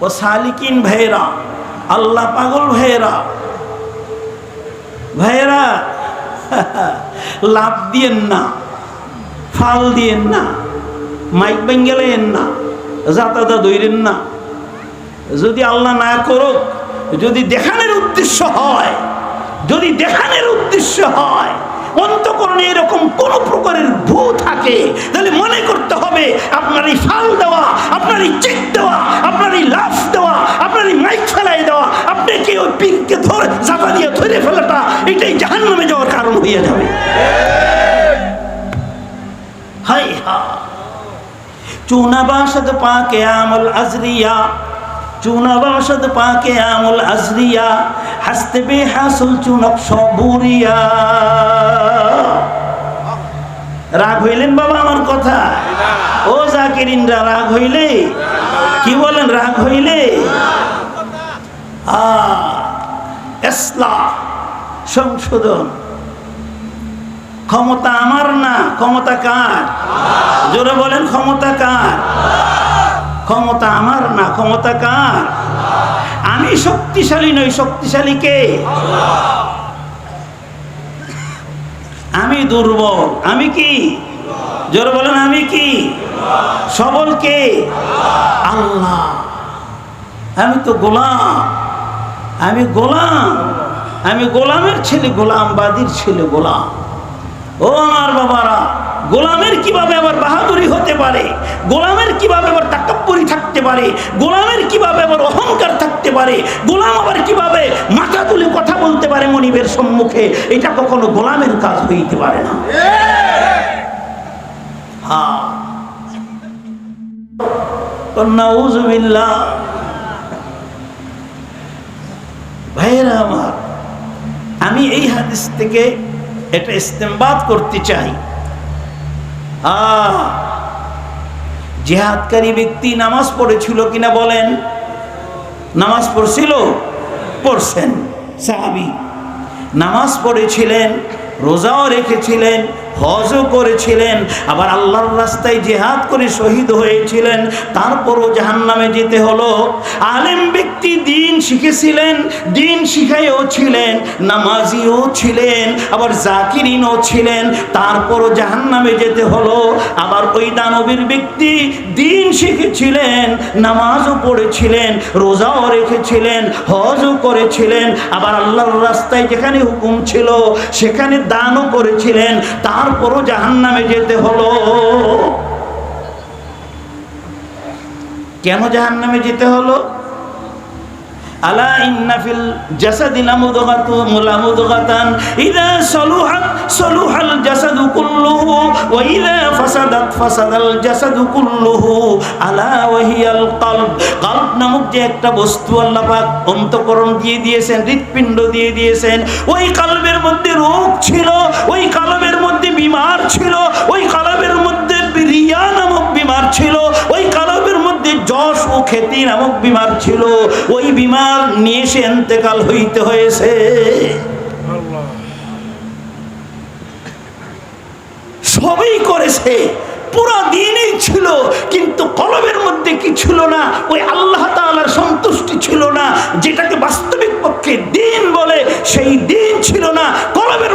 ও সালিকিন ভাইয়েরা, আল্লাহ পাগল ভাইয়েরা। ভাইয়েরা, লাভ দিয়েন না, ফাল দিয়েন না, মাইক বেঙ্গেলেন না যাতাদা দইরেন না। যদি আল্লাহ না করুক, যদি দেখানোর উদ্দেশ্য হয়, যদি দেখানোর উদ্দেশ্য হয় অন্তকরণে এরকম কোন প্রকারের ভূ থাকে। তাহলে মনে করতে হবে, আপনার এই ফাল দেওয়া, আপনার এই চেক দেওয়া, আপনার এই লাফ দেওয়া, আপনার এই মাইক ফেলাই দেওয়া আপনাকে ওই পিনকে ধরে জাতা দিয়ে ধরে ফেলাটা, এটাই জাহান নামে যাওয়ার কারণ হয়ে যাবে। হাই হা। চুনা বাসদ পাকে আমল আজরিয়া, চুনা বাসদ পাকে আমল আজরিয়া হাসতে বে হাসুল চুনক সবুরিয়া রাগ হইলেন বাবা আমার কথা? ও জাকিরিনরা, রাগ হইলে? কি বলেন, রাগ হইলে? এসলা, সংশোধন। ক্ষমতা আমার না, ক্ষমতা কার? জোরে বলেন, ক্ষমতা কার? ক্ষমতা আমার না, ক্ষমতা কার? আমি শক্তিশালী নই, শক্তিশালী কে? আমি দুর্বল। আমি কি? জোরে বলেন, আমি কি? সবল কে? আল্লাহ। আমি তো গোলাম। আমি গোলাম। আমি গোলামের ছেলে গোলাম বাদির ছেলে, গোলাম। ও আমার বাবারা গোলামের কীভাবে আবার বাহাদুরি হতে পারে? গোলামের কীভাবে আবার তাকাব্বরি থাকতে পারে? গোলামের কীভাবে আবার অহংকার থাকতে পারে? গোলাম আবার কীভাবে মাথা তুলে কথা বলতে পারে মনিবের সম্মুখে? এটা কখনো গোলামের কাজ হইতে পারে না। হ্যাঁ। আমি এই হাদিস থেকে এটা ইস্তেমবাদ করতে চাই। জেহাদকারী ব্যক্তি নামাজ পড়েছিল কিনা বলেন? নামাজ পড়ছিল? পড়ছেন। সাহাবি, নামাজ পড়েছিলেন, রোজাও রেখেছিলেন, হজও করেছিলেন, আবার আল্লাহর রাস্তায় জেহাদ করে শহীদ হয়েছিলেন, তারপরও জাহান্নামে যেতে হলো। আলেম ব্যক্তি শিখেছিলেন, দিন শিখাইও ছিলেন, নামাজিও ছিলেন, আবার জাকিরিনও ছিলেন, তারপরও জাহান্নামে যেতে হলো। আবার ওই দানবীর ব্যক্তি দিন শিখেছিলেন, নামাজও পড়েছিলেন, রোজাও রেখেছিলেন, হজও করেছিলেন, আবার আল্লাহর রাস্তায় যেখানে হুকুম ছিল, সেখানে দানও করেছিলেন, তারপরও জাহান্নামে যেতে হলো। কেন জাহান্নামে যেতে হলো? আলা ইন্না ফিল জাসাদি লামুদগাতু মুলামুদগাতান ইযা সলুহাত সলুহাল জাসাদু কুল্লুহু, ওয়া ইযা ফাসাদাত ফাসাদাল জাসাদু কুল্লুহু, আলা ওয়া হিয়াল কলব। কলব নামক যে একটা বস্তু আল্লাহ পাক অন্তঃকরণ দিয়ে দিয়েছেন, হৃৎপিণ্ড দিয়ে দিয়েছেন, ওই কলবের মধ্যে রোগ ছিল, ওই কলবের মধ্যে বিমার ছিল, ওই কলবের মধ্যে রিয়া নামক বিমার ছিল, ওই ও খ্যাতি নামক বিমার ছিল। ওই বিমার নিয়ে সে এন্তেকাল হইতে হয়েছে। সবই করেছে। পুরা দিনই ছিল, কিন্তু কলবের মধ্যে কি ছিল না? ওই আল্লাহ তাআলার সন্তুষ্টি ছিল না। যেটাকে বাস্তবিক পক্ষে দিন বলে, সেই দিন ছিল না। মধ্যে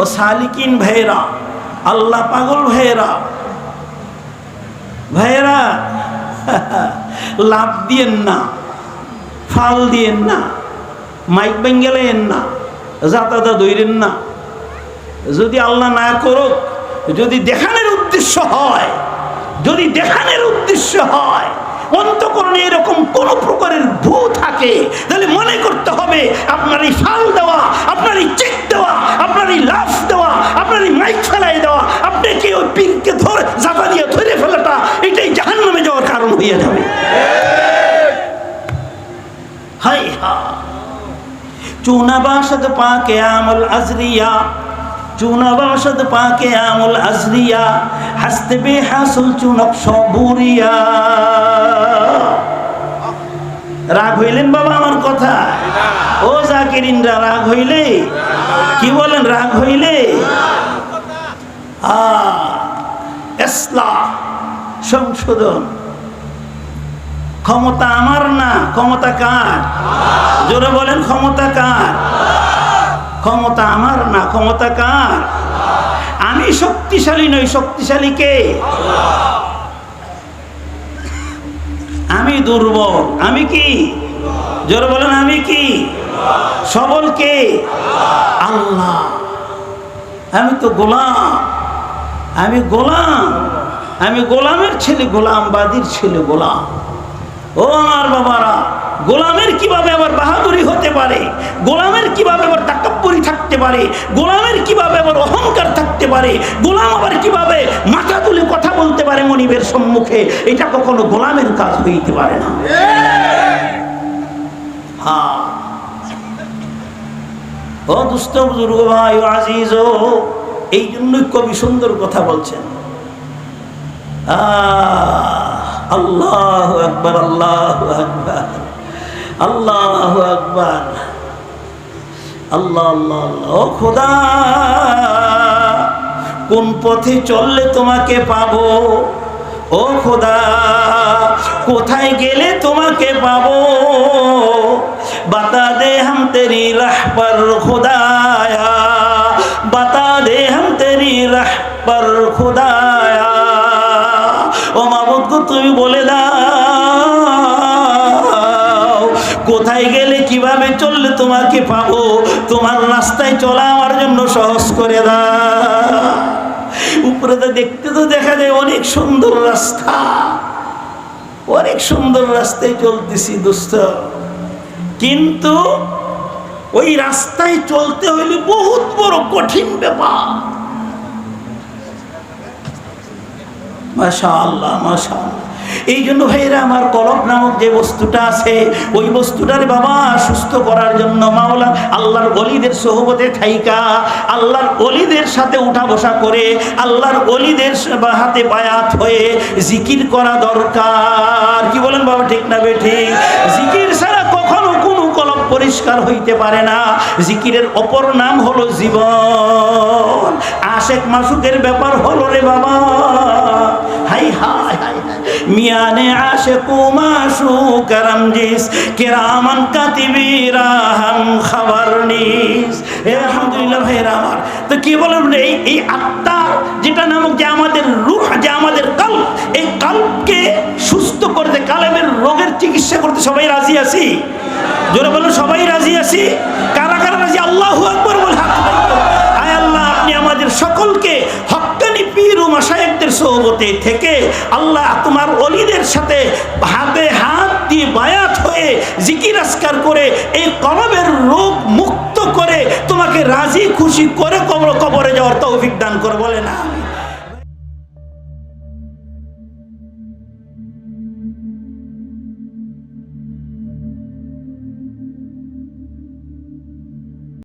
ও সালিকিন ভাইরা আল্লাহ পাগল ভাইরা ভাইরা লাভ দিয়েন না, ফাল দিয়েন না, মাইক বেঙ্গেলেন না যাতাদা দইরেন না। যদি আল্লাহ না করুক, যদি দেখানোর উদ্দেশ্য হয়, যদি দেখানোর উদ্দেশ্য হয়, অন্তকরণে এরকম কোন প্রকারের ভূ আল্লাহকে তাহলে মনে করতে হবে আপনার এই ফাল দেওয়া, আপনার এই চেক দেওয়া, আপনার এই লাফ দেওয়া, আপনার এই মাইক ফেলাই দেওয়া আপনাকে ওই পীরকে ধরে জাতা দিয়ে ধরে ফেলাটা, এটাই জাহান নামে যাওয়ার কারণ হয়ে যাবে। হাই হা। চুনাবাসদ পাকে আমল আজরিয়া চুনাবাসদ পাকে আমল আজরিয়া, হাসতে বে হাসল চুনক সবুরিয়া। রাগ হইলেন বাবা আমার কথা? ও জাকিরিনরা, রাগ হইলে? কি বলেন, রাগ হইলে? সংশোধন। ক্ষমতা আমার না? ক্ষমতা কার? জোরে বলেন, ক্ষমতা কার? ক্ষমতা আমার না? ক্ষমতা কার? আমি শক্তিশালী নই, শক্তিশালী কে? আমি দুর্বল, আমি কি? জোরে বলেন, আমি কি? সবল কে? আল্লাহ। আমি তো গোলাম। আমি গোলাম। আমি গোলামের ছেলে গোলাম বাদির ছেলে, গোলাম। ও আমার বাবারা, গোলামের কীভাবে আবার বাহাদুরি হতে পারে? গোলামের কীভাবে আবার থাকতে পারে, গোলামের কীভাবে আবার অহংকার থাকতে পারে, গোলাম আবার কীভাবে মাথা তুলে কথা বলতে পারে মনিবের সম্মুখে, এটা কখনো গোলামের কাজ হইতে পারে না। হ্যাঁ। এই জন্যই কবি সুন্দর কথা বলছেন। আল্লাহ আল্লাহ আল্লাহ আকবর। আল্লাহ আল্লাহ আল্লাহ। খোদা, কোন পথে চললে তোমাকে পাবো? ও খোদা, কোথায় গেলে তোমাকে পাবো? বাতা দে হাম তেরি রাহ পর খুদায়া বাতা দে হাম তেরি রাহ পর খুদায়া। ও মাবুদ তুমি বলে দাও, কোথায় গেলে কীভাবে চললে তোমাকে পাবো? তোমার রাস্তায় চলা আমার জন্য সহজ করে দাও। উপরে তো দেখতে তো দেখা যায় অনেক সুন্দর রাস্তা। অনেক সুন্দর রাস্তায় চলতেছি দোস্ত। কিন্তু ওই রাস্তায় চলতে হইলে বহুত বড় কঠিন ব্যাপার। মাশা আল্লাহ। এই জন্য ভাইরা আমার কলব নামক যে বস্তুটা আছে, ওই বস্তুটার বাবা সুস্থ করার জন্য মাওলা আল্লাহর অলিদের সহবতে থাইকা আল্লাহর অলিদের সাথে উঠা বসা করে, আল্লাহর অলিদের হাতে বায়াত হয়ে জিকির করা দরকার। কি বলেন বাবা, ঠিক না বে ঠিক? জিকির ছাড়া কখনো কোনো কলব পরিষ্কার হইতে পারে না। জিকিরের অপর নাম হলো জীবন। আশেক মাসুকের ব্যাপার হলো রে বাবা। High high. মিয়ানে আশেক মাসুক রমজিস কেরামান কাতিবিরা হাম খবর নিস। আলহামদুলিল্লাহ ভাইরা আমার। তো কি বলেন এই এই আত্মা যেটা নামক যে আমাদের রূহ, যে আমাদের কাল এই কালকে সুস্থ করতে কালেমের রোগের চিকিৎসা করতে সবাই রাজি আছি? জোরে বলুন, সবাই রাজি আছি? কারা কারা রাজি? আল্লাহ আকবর বলে হাত আয় আল্লাহ, আপনি আমাদের সকলকে হক্কানি পীর ও মাসায়েকদের সহবতে থেকে আল্লাহ তোমার অলিদের সাথে হাতে হাত দিয়ে বায়াত হয়ে জিকির আসকার করে এই কলবের রোগ মুক্ত করে তোমাকে রাজি খুশি করে কবর কবরে যাওয়ার তৌফিক দান করে, বলে না?